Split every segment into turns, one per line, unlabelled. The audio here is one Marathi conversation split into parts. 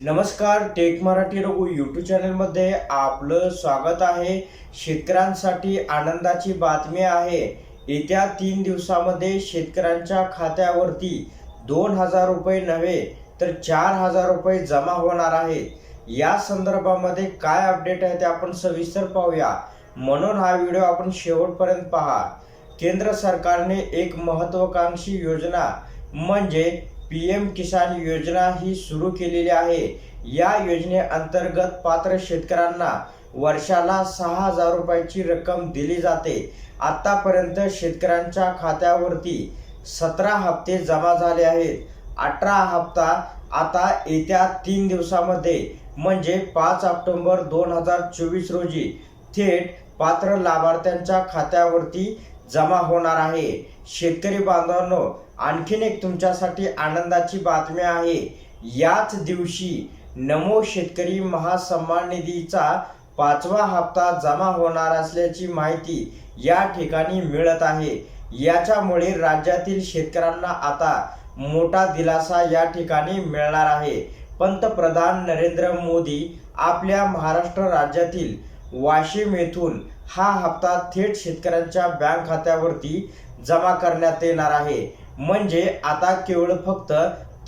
नमस्कार टेक मराठी रघु यूट्यूब चॅनलमध्ये आपलं स्वागत आहे. शेतकऱ्यांसाठी आनंदाची बातमी आहे. येत्या तीन दिवसामध्ये शेतकऱ्यांच्या खात्यावरती दोन हजार रुपये नव्हे तर चार हजार रुपये जमा होणार आहेत. या संदर्भामध्ये काय अपडेट आहे ते आपण सविस्तर पाहूया. म्हणून हा व्हिडिओ आपण शेवटपर्यंत पहा. केंद्र सरकारने एक महत्वाकांक्षी योजना म्हणजे पी एम किसान योजना ही सुरू केलेली आहे. या योजनेअंतर्गत पात्र शेतकऱ्यांना वर्षाला सहा हजार रुपयाची रक्कम दिली जाते. आतापर्यंत शेतकऱ्यांच्या खात्यावरती सतरा हप्ते जमा झाले आहेत. अठरा हप्ता आता येत्या तीन दिवसामध्ये म्हणजे पाच ऑक्टोंबर दोन हजार चोवीस रोजी थेट पात्र लाभार्थ्यांच्या खात्यावरती जमा होणार आहे. शेतकरी बांधवांनो आणखीन एक तुमच्यासाठी आनंदाची बातमी आहे. याच दिवशी नमो शेतकरी महासन्मान निधीचा पाचवा हप्ता जमा होणार असल्याची माहिती या ठिकाणी मिळत आहे. याच्यामुळे राज्यातील शेतकऱ्यांना आता मोठा दिलासा या ठिकाणी मिळणार आहे. पंतप्रधान नरेंद्र मोदी आपल्या महाराष्ट्र राज्यातील वाशिम येथून हा हप्ता थेट शेतकऱ्यांच्या बँक खात्यावरती जमा करण्यात येणार आहे. म्हणजे आता केवळ फक्त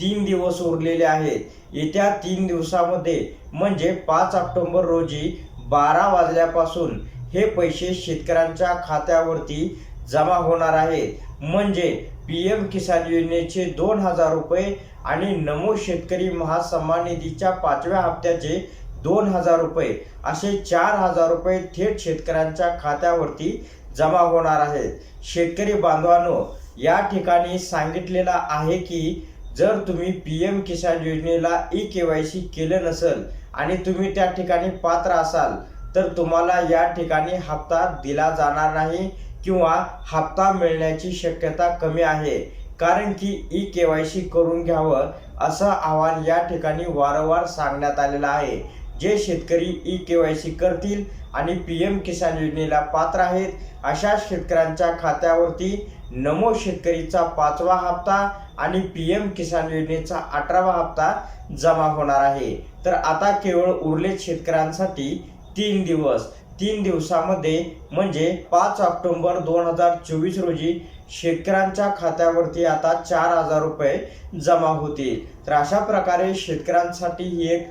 तीन दिवस उरलेले आहेत. येत्या तीन दिवसामध्ये म्हणजे पाच ऑक्टोंबर रोजी बारा वाजल्यापासून हे पैसे शेतकऱ्यांच्या खात्यावरती जमा होणार आहेत. म्हणजे पी एम किसान योजनेचे दोन हजार रुपये आणि नमो शेतकरी महासन्मान निधीच्या पाचव्या हप्त्याचे दोन हजार रुपये असे चार हजार रुपये थेट शेतकऱ्यांच्या खात्यावरती जमा होणार आहेत. शेतकरी बांधवांनो या ठिकाणी सांगितलेला आहे की जर तुम्ही पी एम किसान योजनेला ई के वाय सी केलं नसेल आणि तुम्ही त्या ठिकाणी पात्र असाल तर तुम्हाला या ठिकाणी हप्ता दिला जाणार नाही किंवा हप्ता मिळण्याची शक्यता कमी आहे. कारण की ई के वाय सी करून घ्यावं असं आवाहन या ठिकाणी वारंवार सांगण्यात आलेलं आहे. जे शेतकरी ई के वाय सी करतील आणि पी एम किसान योजनेला पात्र आहेत अशा शेतकऱ्यांच्या खात्यावरती नमो शेतकरीचा पाचवा हप्ता आणि पी एम किसान योजनेचा अठरावा हप्ता जमा होणार आहे. तर आता केवळ उरलेत शेतकऱ्यांसाठी तीन दिवस. तीन दिवसामध्ये म्हणजे पाच ऑक्टोबर दोन हजार चोवीस रोजी शेतकऱ्यांच्या खात्यावरती आता चार हजार रुपये जमा होतील. तर अशा प्रकारे शेतकऱ्यांसाठी ही एक